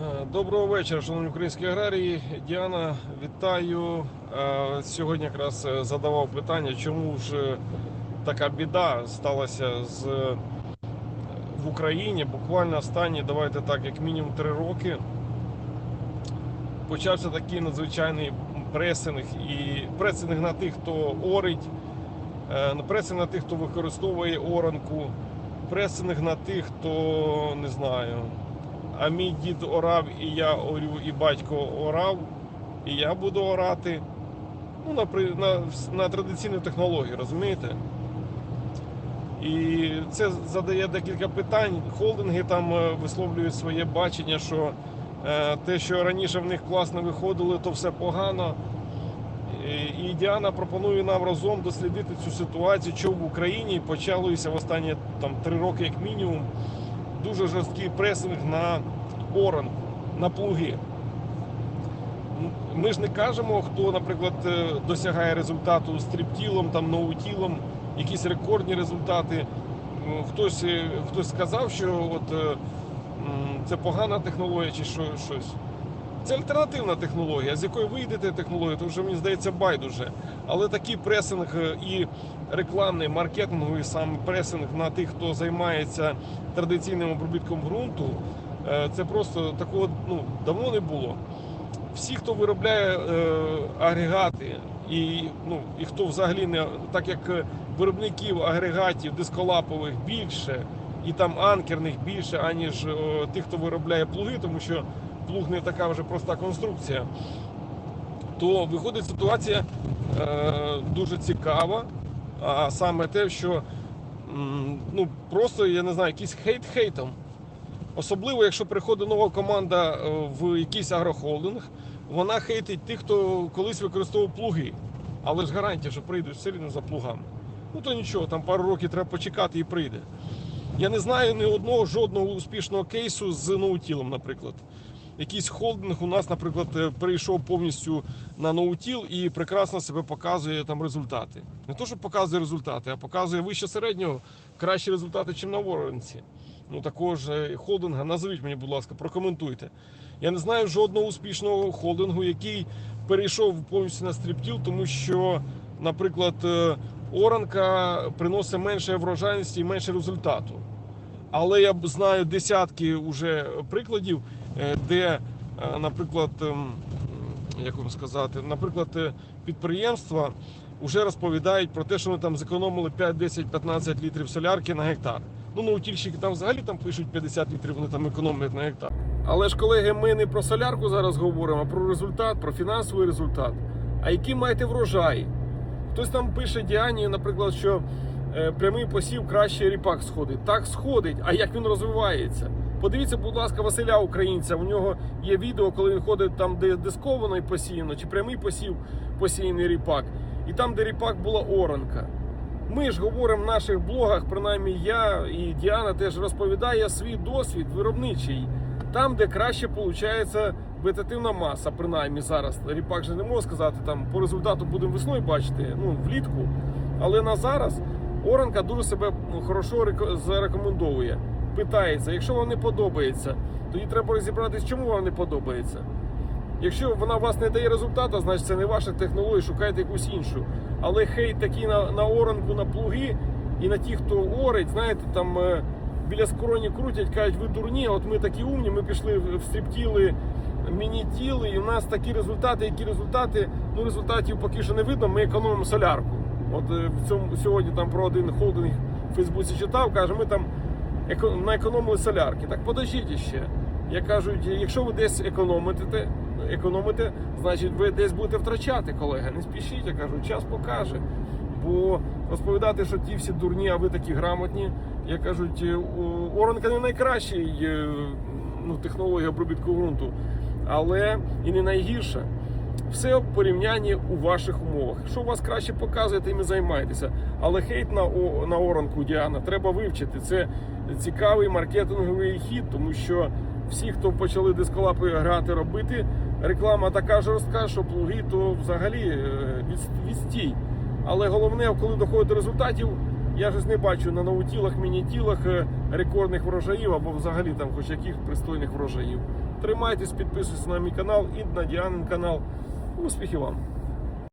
Е, Доброго вечора, шановні українські аграрії. Діана, вітаю. Е, Сьогодні якраз е, задавав питання, чому ж така біда сталася з в Україні. Буквально останні, давайте так, як мінімум три роки. Почався такий надзвичайний пресинг і пресинг на тих, хто орить, пресинг на тих, хто використовує оранку, пресинг на тих, хто не знаю. А мій дід орав, і я орю, і батько орав, і я буду орати. Ну, на, на, на традиційну технологію, розумієте? І це задає декілька питань. Холдинги там е, висловлюють своє бачення, що е, те, що раніше в них класно виходило, то все погано. І- Діана пропонує нам разом дослідити цю ситуацію, що в Україні почалося в останні там, три роки, як мінімум, дуже жорсткий пресинг на оран, на плуги. Ми ж не кажемо, хто, наприклад, е, досягає результату стріптілом, там, ноутілом, якісь рекордні результати. Хтось, е, хтось сказав, що от, е, це погана технологія чи що, щось. Це альтернативна технологія, з якої ви йдете технологію, то вже мені здається байдуже. Але такий пресинг е, і рекламний, маркетинговий сам пресинг на тих, хто займається традиційним обробітком ґрунту, е, це просто такого ну, давно не було. Всі, хто виробляє е, агрегати, і, ну, і хто взагалі не так як е, виробників агрегатів дисколапових більше, і там анкерних більше, аніж е, тих, хто виробляє плуги, тому що плуг не така вже проста конструкція, то виходить ситуація е, дуже цікава. А саме те, що ну, просто я не знаю, якийсь хейт хейтом. Особливо, якщо приходить нова команда е, в якийсь агрохолдинг, вона хейтить тих, хто колись використовував плуги. Але ж гарантія, що прийдуть все рівно за плугами. Ну то нічого, там пару років треба почекати і прийде. Я не знаю ні одного жодного успішного кейсу з ноутілом, наприклад. Якийсь холдинг у нас, наприклад, е, перейшов повністю на ноутіл і прекрасно себе показує там результати. Не то, що показує результати, а показує вище середнього кращі результати, ніж на воронці. Ну такого ж е, холдинга. Назвіть мені, будь ласка, прокоментуйте. Я не знаю жодного успішного холдингу, який перейшов повністю на стріптіл, тому що, наприклад, е, оранка приносить менше врожайності і менше результату. Але я знаю десятки уже прикладів, е, де, е, наприклад, ем, як вам сказати, наприклад, е, підприємства вже розповідають про те, що вони там зекономили 5, 10, 15 літрів солярки на гектар. Ну, наутільщики там взагалі там пишуть 50 літрів, вони там економлять на гектар. Але ж, колеги, ми не про солярку зараз говоримо, а про результат, про фінансовий результат. А які маєте врожай? Хтось там пише Діані, наприклад, що е, прямий посів краще ріпак сходить. Так сходить, а як він розвивається? Подивіться, будь ласка, Василя Українця. У нього є відео, коли він ходить там, де дисковано і посіяно, чи прямий посів посіяний ріпак, і там, де ріпак була оранка. Ми ж говоримо в наших блогах, принаймні я і Діана теж розповідає свій досвід виробничий. Там, де краще виходить вегетативна маса, принаймні зараз. Ріпак же не можу сказати, там по результату будемо весною бачити, ну, влітку. Але на зараз оранка дуже себе ну, хорошо зарекомендовує. Питається, якщо вам не подобається, тоді треба розібратися, чому вам не подобається. Якщо вона вас не дає результату, значить це не ваша технологія, шукайте якусь іншу. Але хейт такий на, на оранку, на плуги і на ті, хто орить, знаєте, там е, біля скроні крутять, кажуть, ви дурні, от ми такі умні, ми пішли в в стріптіли, мінітіли, і у нас такі результати, які результати, ну результатів поки що не видно, ми економимо солярку. От е, в цьому сьогодні там про один холдинг в Фейсбуці читав, каже, ми там еко- наекономили солярки. Так подождіть ще. Я кажу, якщо ви десь економите, економите, значить ви десь будете втрачати, колеги. Не спішіть, я кажу, час покаже. Бо розповідати, що ті всі дурні, а ви такі грамотні, я кажуть, е, оранка не найкращий е, ну, технологія обробітку ґрунту, але і не найгірша. Все в порівнянні у ваших умовах. Що у вас краще показує, тим і займайтеся. Але хейт на, о- на оранку Діана треба вивчити. Це цікавий маркетинговий хід, тому що всі, хто почали дисколапи грати робити, реклама така жорстка, що плуги то взагалі е, від- відстій. Але головне, коли доходить до результатів, я ж не бачу на наутілах, мінітілах е, рекордних врожаїв або взагалі там хоч яких пристойних врожаїв. Тримайтесь, підписуйтесь на мій канал і на Діанин канал. Успіхів вам!